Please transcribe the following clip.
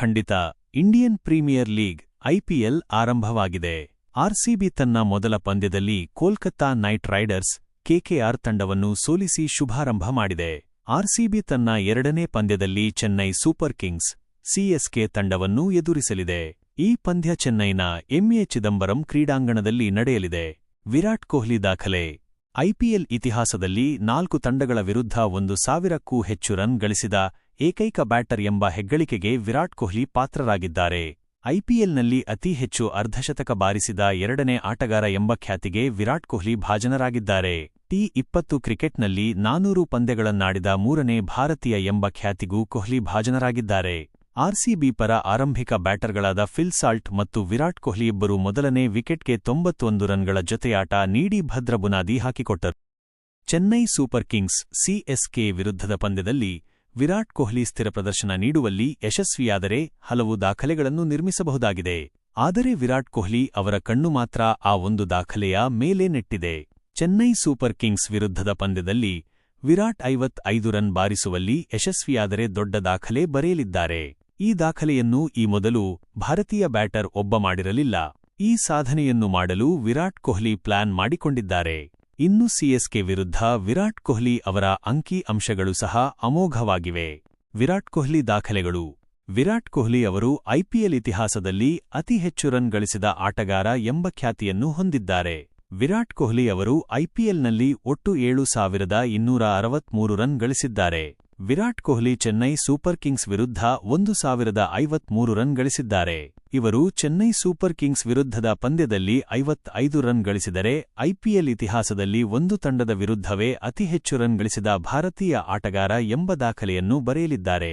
ಖಂಡಿತ Indian Premier League IPL ಆರಂಭವಾಗಿದೆ. RCB ತನ್ನ ಮೊದಲ ಪಂದ್ಯದಲ್ಲಿ ಕೋಲ್ಕತ್ತಾ ನೈಟ್ ರೈಡರ್ಸ್ ಕೆಕೆಆರ್ ತಂಡವನ್ನು ಸೋಲಿಸಿ ಶುಭಾರಂಭ ಮಾಡಿದೆ. ಆರ್ಸಿಬಿ ತನ್ನ ಎರಡನೇ ಪಂದ್ಯದಲ್ಲಿ ಚೆನ್ನೈ ಸೂಪರ್ ಕಿಂಗ್ಸ್ ಸಿಎಸ್ಕೆ ತಂಡವನ್ನು ಎದುರಿಸಲಿದೆ. ಈ ಪಂದ್ಯ ಚೆನ್ನೈನ ಎಂಎ ಚಿದಂಬರಂ ಕ್ರೀಡಾಂಗಣದಲ್ಲಿ ನಡೆಯಲಿದೆ. ವಿರಾಟ್ ಕೊಹ್ಲಿ ದಾಖಲೆ. ಐಪಿಎಲ್ ಇತಿಹಾಸದಲ್ಲಿ ನಾಲ್ಕು ತಂಡಗಳ ವಿರುದ್ಧ ಒಂದು ಸಾವಿರಕ್ಕೂ ಹೆಚ್ಚು ರನ್ ಗಳಿಸಿದ ಏಕೈಕ ಬ್ಯಾಟರ್ ಎಂಬ ಹೆಗ್ಗಳಿಕೆಗೆ ವಿರಾಟ್ ಕೊಹ್ಲಿ ಪಾತ್ರರಾಗಿದ್ದಾರೆ. ಐಪಿಎಲ್ನಲ್ಲಿ ಅತಿ ಹೆಚ್ಚು ಅರ್ಧಶತಕ ಬಾರಿಸಿದ ಎರಡನೇ ಆಟಗಾರ ಎಂಬ ಖ್ಯಾತಿಗೆ ವಿರಾಟ್ ಕೊಹ್ಲಿ ಭಾಜನರಾಗಿದ್ದಾರೆ. ಟಿ ಇಪ್ಪತ್ತು ಕ್ರಿಕೆಟ್ನಲ್ಲಿ ನಾನೂರು ಪಂದ್ಯಗಳನ್ನಾಡಿದ ಮೂರನೇ ಭಾರತೀಯ ಎಂಬ ಖ್ಯಾತಿಗೂ ಕೊಹ್ಲಿ ಭಾಜನರಾಗಿದ್ದಾರೆ. ಆರ್ಸಿಬಿ ಪರ ಆರಂಭಿಕ ಬ್ಯಾಟರ್ಗಳಾದ ಫಿಲ್ ಸಾಲ್ಟ್ ಮತ್ತು ವಿರಾಟ್ ಕೊಹ್ಲಿ ಇಬ್ಬರು ಮೊದಲನೇ ವಿಕೆಟ್ಗೆ ತೊಂಬತ್ತೊಂದು ರನ್ಗಳ ಜೊತೆಯಾಟ ನೀಡಿ ಭದ್ರ ಬುನಾದಿ ಹಾಕಿಕೊಟ್ಟರು. ಚೆನ್ನೈ ಸೂಪರ್ ಕಿಂಗ್ಸ್ ಸಿಎಸ್ಕೆ ವಿರುದ್ಧದ ಪಂದ್ಯದಲ್ಲಿ ವಿರಾಟ್ ಕೊಹ್ಲಿ ಸ್ಥಿರ ಪ್ರದರ್ಶನ ನೀಡುವಲ್ಲಿ ಯಶಸ್ವಿಯಾದರೆ ಹಲವು ದಾಖಲೆಗಳನ್ನು ನಿರ್ಮಿಸಬಹುದಾಗಿದೆ. ಆದರೆ ವಿರಾಟ್ ಕೊಹ್ಲಿ ಅವರ ಕಣ್ಣು ಮಾತ್ರ ಆ ಒಂದು ದಾಖಲೆಯ ಮೇಲೆ ನೆಟ್ಟಿದೆ. ಚೆನ್ನೈ ಸೂಪರ್ ಕಿಂಗ್ಸ್ ವಿರುದ್ಧದ ಪಂದ್ಯದಲ್ಲಿ ವಿರಾಟ್ ಐವತ್ ಐದು ರನ್ ಬಾರಿಸುವಲ್ಲಿ ಯಶಸ್ವಿಯಾದರೆ ದೊಡ್ಡ ದಾಖಲೆ ಬರೆಯಲಿದ್ದಾರೆ. ಈ ದಾಖಲೆಯನ್ನು ಈ ಮೊದಲು ಭಾರತೀಯ ಬ್ಯಾಟರ್ ಒಬ್ಬ ಮಾಡಿರಲಿಲ್ಲ. ಈ ಸಾಧನೆಯನ್ನು ಮಾಡಲು ವಿರಾಟ್ ಕೊಹ್ಲಿ ಪ್ಲಾನ್ ಮಾಡಿಕೊಂಡಿದ್ದಾರೆ. ಇನ್ನು ಸಿಎಸ್ಕೆ ವಿರುದ್ಧ ವಿರಾಟ್ ಕೊಹ್ಲಿ ಅವರ ಅಂಕಿ ಅಂಶಗಳು ಸಹ ಅಮೋಘವಾಗಿವೆ. ವಿರಾಟ್ ಕೊಹ್ಲಿ ದಾಖಲೆಗಳು. ವಿರಾಟ್ ಕೊಹ್ಲಿ ಅವರು ಐಪಿಎಲ್ ಇತಿಹಾಸದಲ್ಲಿ ಅತಿ ಹೆಚ್ಚು ರನ್ ಗಳಿಸಿದ ಆಟಗಾರ ಎಂಬ ಖ್ಯಾತಿಯನ್ನು ಹೊಂದಿದ್ದಾರೆ. ವಿರಾಟ್ ಕೊಹ್ಲಿ ಅವರು ಐಪಿಎಲ್ನಲ್ಲಿ ಒಟ್ಟು ಏಳು ಸಾವಿರದ ಇನ್ನೂರ ಅರವತ್ಮೂರು ರನ್ ಗಳಿಸಿದ್ದಾರೆ. ವಿರಾಟ್ ಕೊಹ್ಲಿ ಚೆನ್ನೈ ಸೂಪರ್ ಕಿಂಗ್ಸ್ ವಿರುದ್ಧ ಒಂದು ಸಾವಿರದ ಐವತ್ಮೂರು ರನ್ ಗಳಿಸಿದ್ದಾರೆ. ಇವರು ಚೆನ್ನೈ ಸೂಪರ್ ಕಿಂಗ್ಸ್ ವಿರುದ್ಧದ ಪಂದ್ಯದಲ್ಲಿ ಐವತ್ತೈದು ರನ್ ಗಳಿಸಿದರೆ ಐಪಿಎಲ್ ಇತಿಹಾಸದಲ್ಲಿ ಒಂದು ತಂಡದ ವಿರುದ್ಧವೇ ಅತಿ ಹೆಚ್ಚು ರನ್ ಗಳಿಸಿದ ಭಾರತೀಯ ಆಟಗಾರ ಎಂಬ ದಾಖಲೆಯನ್ನು ಬರೆಯಲಿದ್ದಾರೆ.